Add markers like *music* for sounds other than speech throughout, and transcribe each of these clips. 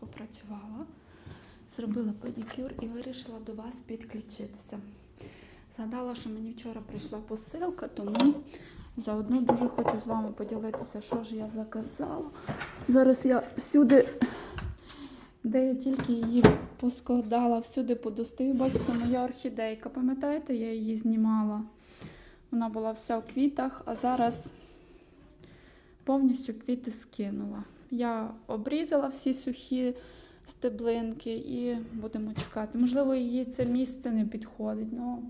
попрацювала, зробила педикюр і вирішила до вас підключитися. Згадала, що мені вчора прийшла посилка, тому заодно дуже хочу з вами поділитися, що ж я заказала. Зараз я всюди, де я тільки її поскладала, всюди подостаю. Бачите, моя орхідейка. Пам'ятаєте, я її знімала? Вона була вся в квітах, а зараз повністю квіти скинула. Я обрізала всі сухі стеблинки і будемо чекати. Можливо, її це місце не підходить. Ну,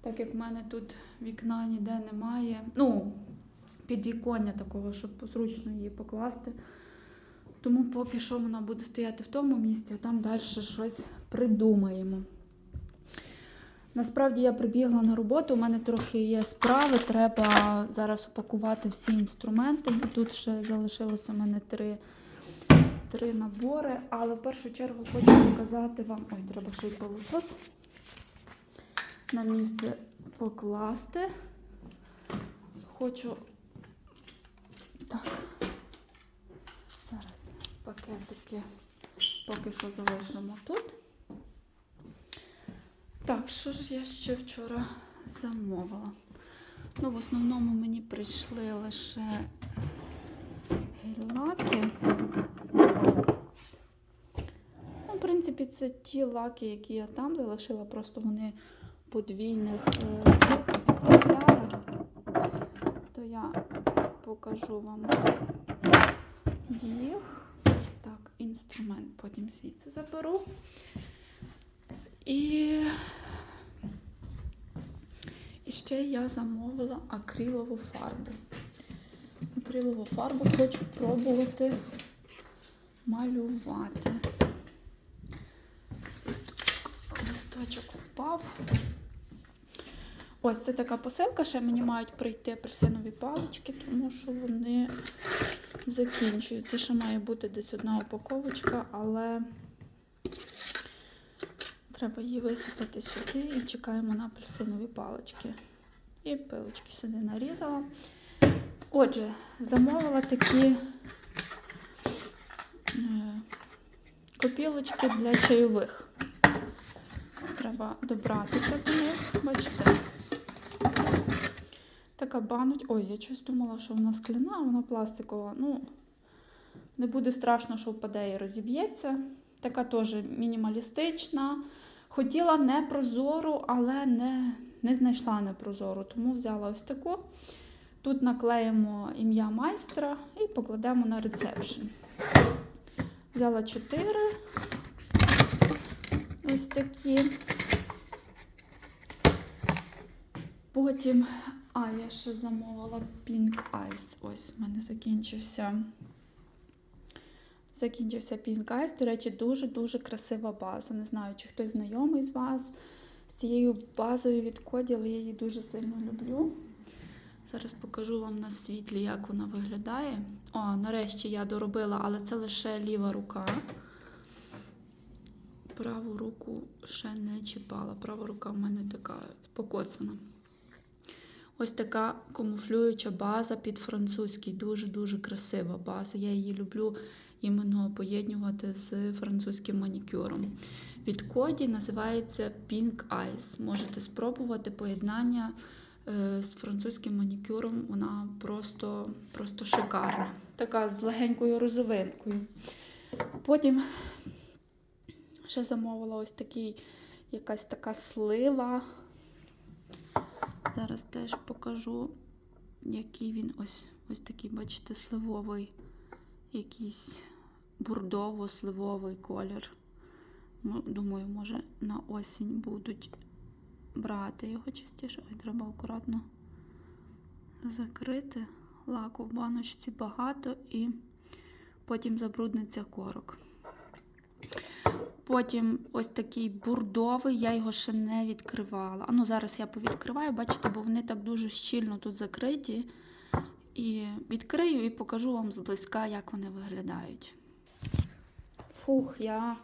так як в мене тут вікна ніде немає. Ну, підвіконня такого, щоб зручно її покласти. Тому поки що вона буде стояти в тому місці, а там далі щось придумаємо. Насправді я прибігла на роботу, у мене трохи є справи, треба зараз упакувати всі інструменти. Тут ще залишилося у мене три, три набори, але в першу чергу хочу показати вам. Ой, треба ще й пилосос на місце покласти. Хочу. Так. Зараз пакетики поки що залишимо тут. Так, що ж я ще вчора замовила? Ну, в основному мені прийшли лише гель-лаки. Ну, в принципі, це ті лаки, які я там залишила, просто вони подвійних е, цих екземплярах. То я покажу вам їх. Так, інструмент потім звідси заберу. І, і ще я замовила акрилову фарбу. Акрилову фарбу хочу пробувати малювати. Листочок, впав. Ось це така посилка, ще мені мають прийти апельсинові палички, тому що вони закінчуються. Ще має бути десь одна упаковочка, але треба її висипати сюди і чекаємо на апельсинові палички. І пилочки сюди нарізала. Отже, замовила такі е, копілочки для чайових. Треба добратися до них, бачите? Така бануть. Ой, я щось думала, що вона скляна, а вона пластикова. Ну, не буде страшно, що впаде і розіб'ється. Така теж мінімалістична. Хотіла не прозору, але не, не знайшла непрозору, тому взяла ось таку. Тут наклеїмо ім'я майстра і покладемо на рецепшн. Взяла 4 ось такі. Потім, а, я ще замовила Pink Ice. Ось в мене закінчився. Закінчився Pink До речі, дуже-дуже красива база. Не знаю, чи хтось знайомий з вас з цією базою від Коді, але я її дуже сильно люблю. Зараз покажу вам на світлі, як вона виглядає. О, нарешті я доробила, але це лише ліва рука. Праву руку ще не чіпала. Права рука в мене така покоцана. Ось така камуфлююча база під французький. Дуже-дуже красива база. Я її люблю іменно поєднувати з французьким манікюром. Від коді називається Pink Eyes. Можете спробувати поєднання е, з французьким манікюром. Вона просто, просто шикарна. Така з легенькою розовинкою. Потім ще замовила ось такий якась така слива. Зараз теж покажу, який він ось ось такий, бачите, сливовий, якийсь бурдово-сливовий колір. Ну, Думаю, може на осінь будуть брати його частіше. Ой, треба акуратно закрити. Лаку в баночці багато і потім забрудниться корок. Потім ось такий бурдовий, я його ще не відкривала. А ну зараз я повідкриваю, бачите, бо вони так дуже щільно тут закриті. І відкрию і покажу вам зблизька, як вони виглядають. Фух, я.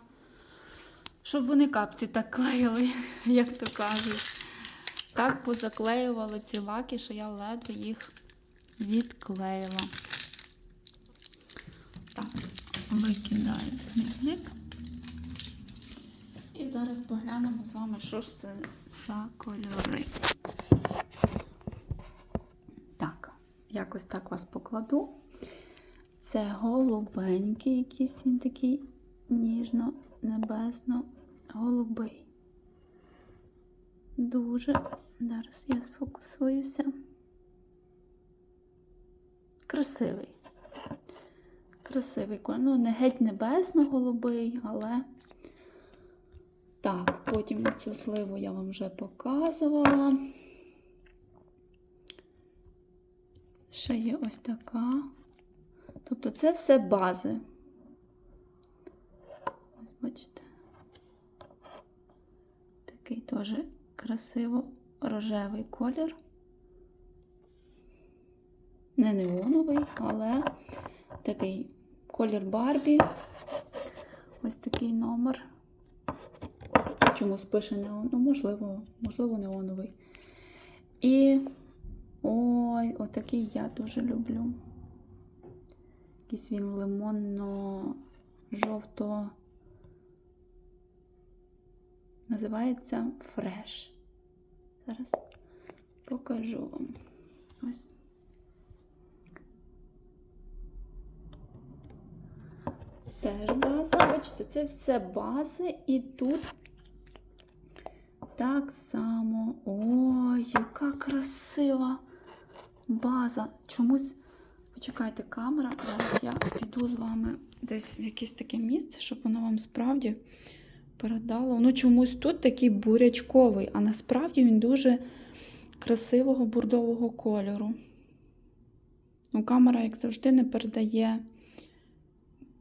Щоб вони капці так клеїли, *laughs* як то кажуть. Так позаклеювали ці лаки, що я ледве їх відклеїла. Так, викидаю смітник. зараз поглянемо з вами, що ж це за кольори. Так, якось так вас покладу. Це голубенький, якийсь він такий ніжно-небесно-голубий. Дуже. Зараз я сфокусуюся. Красивий. Красивий колір. Ну, не геть небесно-голубий, але. Так, потім цю сливу я вам вже показувала. Ще є ось така. Тобто це все бази. Ось бачите. Такий теж красиво рожевий колір. Не неоновий, але такий колір Барбі. Ось такий номер. Чомусь пише неон, ну, можливо, можливо, неоновий. І ой, отакий я дуже люблю. Якийсь він лимонно-жовто. Називається фреш. Зараз покажу вам. Ось. Теж база. Бачите, це все бази, і тут так само. Ой, яка красива база. Чомусь, почекайте, камера. Зараз я піду з вами десь в якесь таке місце, щоб воно вам справді передало. Ну, чомусь тут такий бурячковий, а насправді він дуже красивого бурдового кольору. Ну, камера, як завжди, не передає.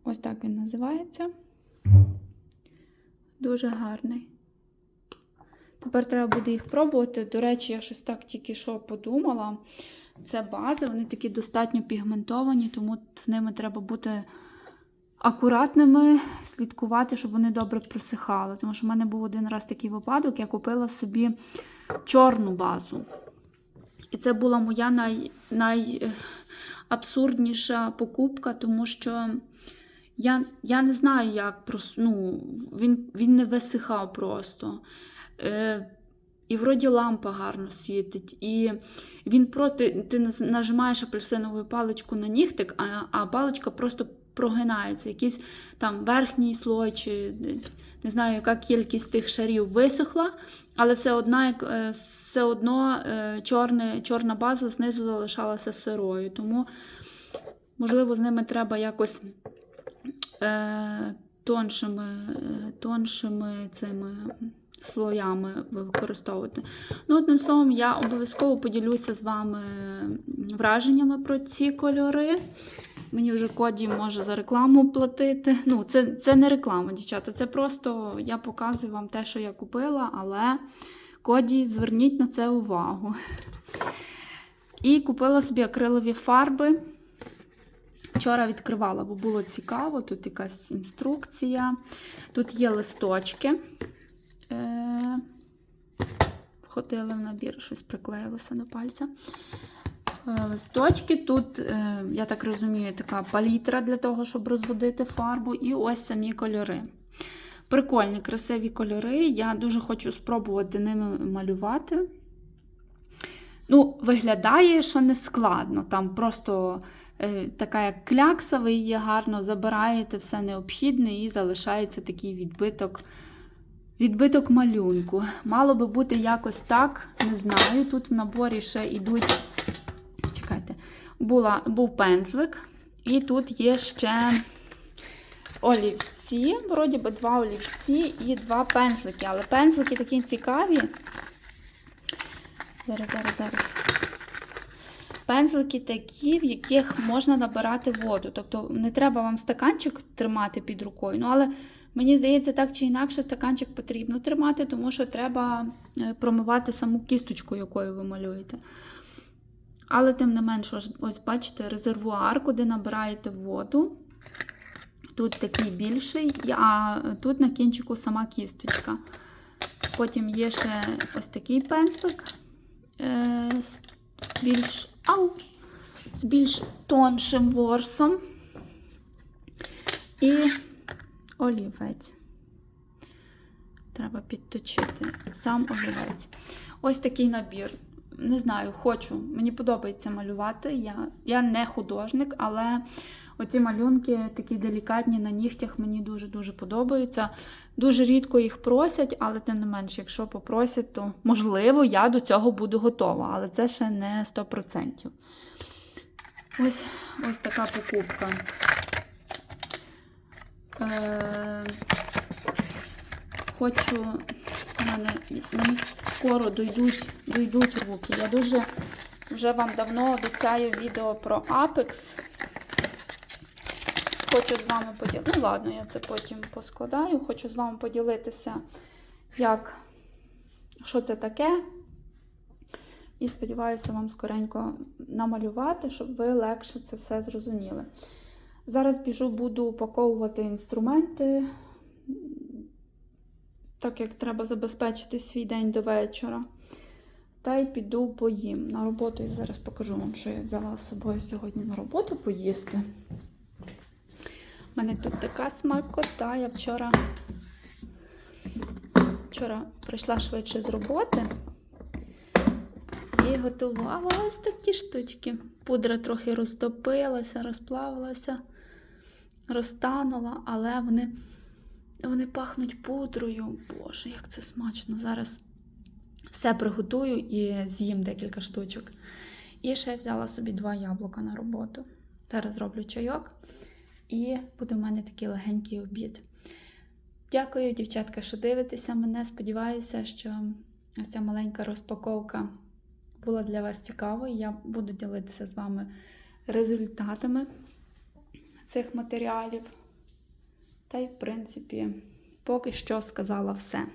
Ось так він називається. Дуже гарний. Тепер треба буде їх пробувати. До речі, я щось так тільки що подумала. Це бази, вони такі достатньо пігментовані, тому з ними треба бути акуратними, слідкувати, щоб вони добре просихали. Тому що в мене був один раз такий випадок, я купила собі чорну базу. І це була моя най, найабсурдніша покупка, тому що я я не знаю, як просто, ну, він він не висихав просто. Е, І вроді лампа гарно світить. І він проти, ти нажимаєш апельсинову паличку на нігтик, а а паличка просто прогинається. Якийсь там верхній слой, чи не знаю, яка кількість тих шарів висохла, але все одно, е, все одно е, чорне, чорна база знизу залишалася сирою. Тому, можливо, з ними треба якось е, тоншими, тоншими цими слоями використовувати. Ну, одним словом, я обов'язково поділюся з вами враженнями про ці кольори. Мені вже коді може за рекламу платити. Ну, це це не реклама, дівчата. Це просто я показую вам те, що я купила, але коді, зверніть на це увагу. І купила собі акрилові фарби. Вчора відкривала, бо було цікаво, тут якась інструкція. Тут є листочки. Е, Входили в набір, щось приклеїлося до пальця. Е, листочки. Тут, е, я так розумію, така палітра для того, щоб розводити фарбу. І ось самі кольори. Прикольні, красиві кольори. Я дуже хочу спробувати ними малювати. Ну, Виглядає, що не складно. Там просто е, така як клякса, ви її гарно забираєте все необхідне і залишається такий відбиток. Відбиток малюнку. Мало би бути якось так, не знаю. Тут в наборі ще йдуть була, був пензлик, і тут є ще олівці, вроді би два олівці і два пензлики. Але пензлики такі цікаві. Зараз, зараз, зараз. Пензлики такі, в яких можна набирати воду. Тобто не треба вам стаканчик тримати під рукою. Ну, але мені здається, так чи інакше стаканчик потрібно тримати, тому що треба е, промивати саму кісточку, якою ви малюєте. Але, тим не менш, ось, ось бачите, резервуар, куди набираєте воду. Тут такий більший, а тут на кінчику сама кісточка. Потім є ще ось такий пензлик е, більш, ау, з більш тоншим ворсом. І олівець. Треба підточити. Сам олівець. Ось такий набір. Не знаю, хочу. Мені подобається малювати. Я, я не художник, але оці малюнки такі делікатні на нігтях мені дуже-дуже подобаються. Дуже рідко їх просять, але тим не менш, якщо попросять, то можливо я до цього буду готова, але це ще не 100%. Ось, ось така покупка. Е, хочу, мене, мені скоро дойдуть, дойдуть руки. Я дуже вже вам давно обіцяю відео про Apex. Хочу з вами поділитися. Ну, ладно, я це потім поскладаю. Хочу з вами поділитися, як, що це таке. І сподіваюся вам скоренько намалювати, щоб ви легше це все зрозуміли. Зараз біжу, буду упаковувати інструменти, так як треба забезпечити свій день до вечора. Та й піду поїм на роботу. І зараз покажу вам, що я взяла з собою сьогодні на роботу поїсти. У мене тут така смакота. Я вчора, вчора прийшла швидше з роботи і готувала ось такі штучки. Пудра трохи розтопилася, розплавилася, розтанула, але вони, вони пахнуть пудрою. Боже, як це смачно! Зараз все приготую і з'їм декілька штучок. І ще взяла собі два яблука на роботу. Зараз зроблю чайок. І буде в мене такий легенький обід. Дякую, дівчатка, що дивитеся мене. Сподіваюся, що ось ця маленька розпаковка була для вас цікавою. Я буду ділитися з вами результатами цих матеріалів. Та й, в принципі, поки що сказала все.